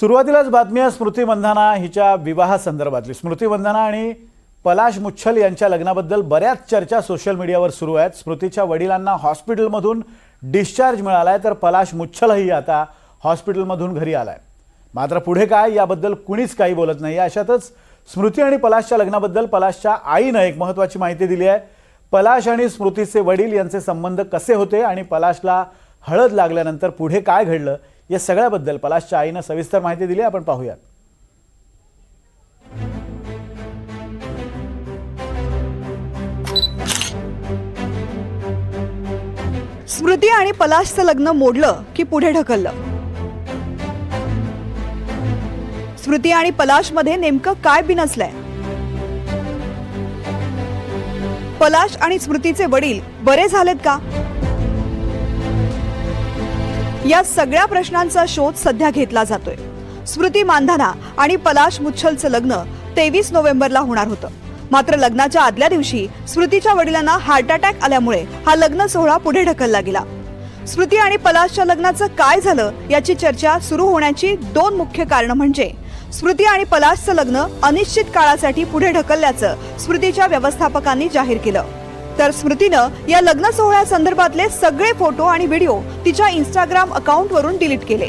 सुरुवातीलाच बातमी आहे स्मृती मंधाना हिच्या विवाहासंदर्भातली स्मृती मंधाना आणि पलाश मुच्छल यांच्या लग्नाबद्दल बऱ्याच चर्चा सोशल मीडियावर सुरू आहेत. स्मृतीच्या वडिलांना हॉस्पिटलमधून डिस्चार्ज मिळाला आहे तर पलाश मुच्छलही आता हॉस्पिटलमधून घरी आलाय. मात्र पुढे काय याबद्दल कुणीच काही बोलत नाही. अशातच स्मृती आणि पलाशच्या लग्नाबद्दल पलाशच्या आईनं एक महत्त्वाची माहिती दिली आहे. पलाश आणि स्मृतीचे वडील यांचे संबंध कसे होते आणि पलाशला हळद लागल्यानंतर पुढे काय घडलं या सगळ्याबद्दल पलाशच्या आईनं सविस्तर माहिती दिली आपण पाहूयात. स्मृती आणि पलाशचं लग्न मोडलं की पुढे ढकललं. स्मृती आणि पलाशमध्ये नेमकं काय बिनसलंय पलाश आणि स्मृतीचे वडील बरे झालेत का? या सगळ्या प्रश्नांचा शोध सध्या घेतला जातोय. स्मृती मानधाना आणि पलाश मुच्छलचं लग्न तेवीस नोव्हेंबरला होणार होतं. मात्र लग्नाच्या आदल्या दिवशी स्मृतीच्या वडिलांना हार्ट अटॅक आल्यामुळे हा लग्न सोहळा पुढे ढकलला गेला. स्मृती आणि पलाशच्या लग्नाचं काय झालं याची चर्चा सुरू होण्याची दोन मुख्य कारण म्हणजे स्मृती आणि पलाशचं लग्न अनिश्चित काळासाठी पुढे ढकलल्याचं स्मृतीच्या व्यवस्थापकांनी जाहीर केलं. तर स्मृतीनं या लग्न सोहळ्यासंदर्भातले सगळे फोटो आणि व्हिडिओ तिच्या इंस्टाग्राम अकाउंटवरून डिलीट केले.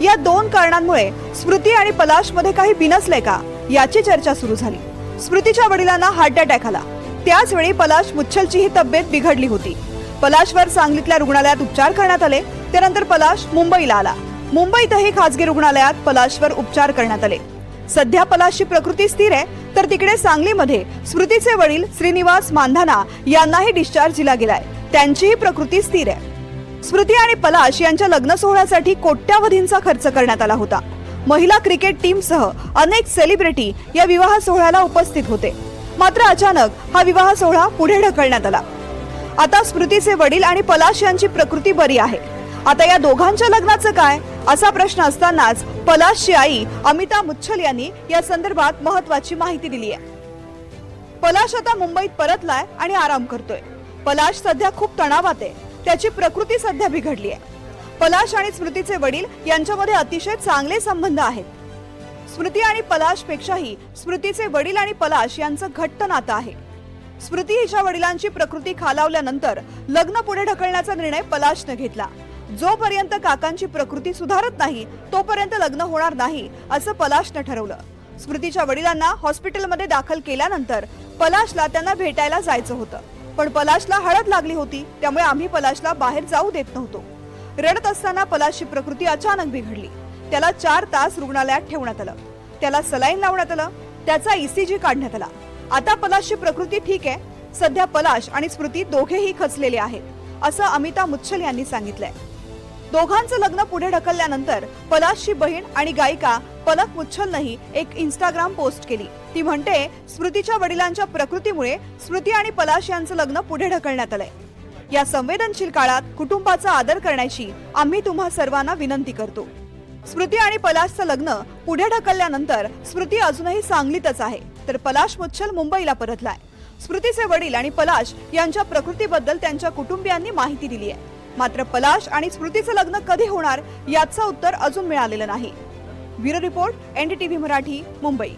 या दोन कारणांमुळे स्मृती आणि पलाशमध्ये काही बिनसलंय का याची चर्चा सुरू झाली. स्मृतीच्या वडिलांना हार्ट अटॅक आला. त्याच वेळी पलाश मुच्छलचीही तब्येत बिघडली होती. पलाशवर सांगलीतल्या रुग्णालयात उपचार करण्यात आले. त्यानंतर पलाश मुंबईला आला. मुंबईतही खासगी रुग्णालयात पलाशवर उपचार करण्यात आले. सध्या पलाशची प्रकृती स्थिर आहे. तर तिकडे सांगलीमध्ये स्मृतीचे वडील श्रीनिवास मांधाना यांनाही डिस्चार्ज दिला गेलाय. त्यांचीही प्रकृती स्थिर आहे. स्मृती आणि पलाश यांच्या लग्न सोहळ्यासाठी कोट्यावधींचा खर्च करण्यात आला होता. महिला क्रिकेट टीमसह अनेक सेलिब्रिटी या विवाह सोहळ्याला उपस्थित होते. मात्र अचानक हा विवाह सोहळा पुढे ढकलण्यात आला. आता स्मृतीचे वडील आणि पलाश यांची प्रकृती बरी आहे. आता या दोघांच्या लग्नाचं काय? असा प्रश्न असतानाच पलाशची आई अमिता मुच्छल यांनी या संदर्भात महत्वाची माहिती दिली आहे. पलाश आता मुंबईत परतलाय आणि आराम करतोय. पलाश सध्या खूप तणावात आहे. त्याची प्रकृती सध्या बिघडली आहे. पलाश आणि स्मृतीचे वडील यांच्यामध्ये अतिशय चांगले संबंध आहेत. स्मृती आणि पलाश पेक्षाही स्मृतीचे वडील आणि पलाश यांचं घट्ट नातं आहे. स्मृती हिच्या वडिलांची प्रकृती खालावल्यानंतर लग्न पुढे ढकलण्याचा निर्णय पलाशनं घेतला. जोपर्यंत काकांची प्रकृती सुधारत नाही तोपर्यंत लग्न होणार नाही असं पलाशनं ठरवलं. स्मृतीच्या वडिलांना हॉस्पिटलमध्ये दाखल केल्यानंतर पलाशला त्यांना भेटायला जायचं होतं. पण पलाशला हळद लागली होती त्यामुळे आम्ही पलाशला बाहेर जाऊ देत नव्हतो. रडत असताना पलाशची प्रकृती अचानक बिघडली. त्याला चार तास रुग्णालयात ठेवण्यात आलं. त्याला सलाईन लावण्यात आलं. त्याचा ईसीजी काढण्यात आला. आता पलाशची प्रकृती ठीक आहे. सध्या पलाश आणि स्मृती दोघेही खचलेले आहेत असं अमिता मुच्छल यांनी सांगितलंय. दोघांचं लग्न पुढे ढकलल्यानंतर पलाशची बहीण आणि गायिका पलक मुच्छलनंही एक इंस्टाग्राम पोस्ट केली. ती म्हणते स्मृतीच्या वडिलांच्या प्रकृतीमुळे स्मृती आणि पलाश यांचं लग्न पुढे ढकलण्यात आलंय. या संवेदनशील काळात कुटुंबाचा आदर करण्याची आम्ही तुम्हा सर्वांना विनंती करतो. स्मृती आणि पलाशचं लग्न पुढे ढकलल्यानंतर स्मृती अजूनही सांगलीतच आहे. तर पलाश मुच्छल मुंबईला परतलाय. स्मृतीचे वडील आणि पलाश यांच्या प्रकृतीबद्दल त्यांच्या कुटुंबियांनी माहिती दिली आहे. मात्र पलाश आणि स्मृतीचं लग्न कधी होणार याचं उत्तर अजून मिळालेलं नाही. Bureau report NDTV Marathi Mumbai.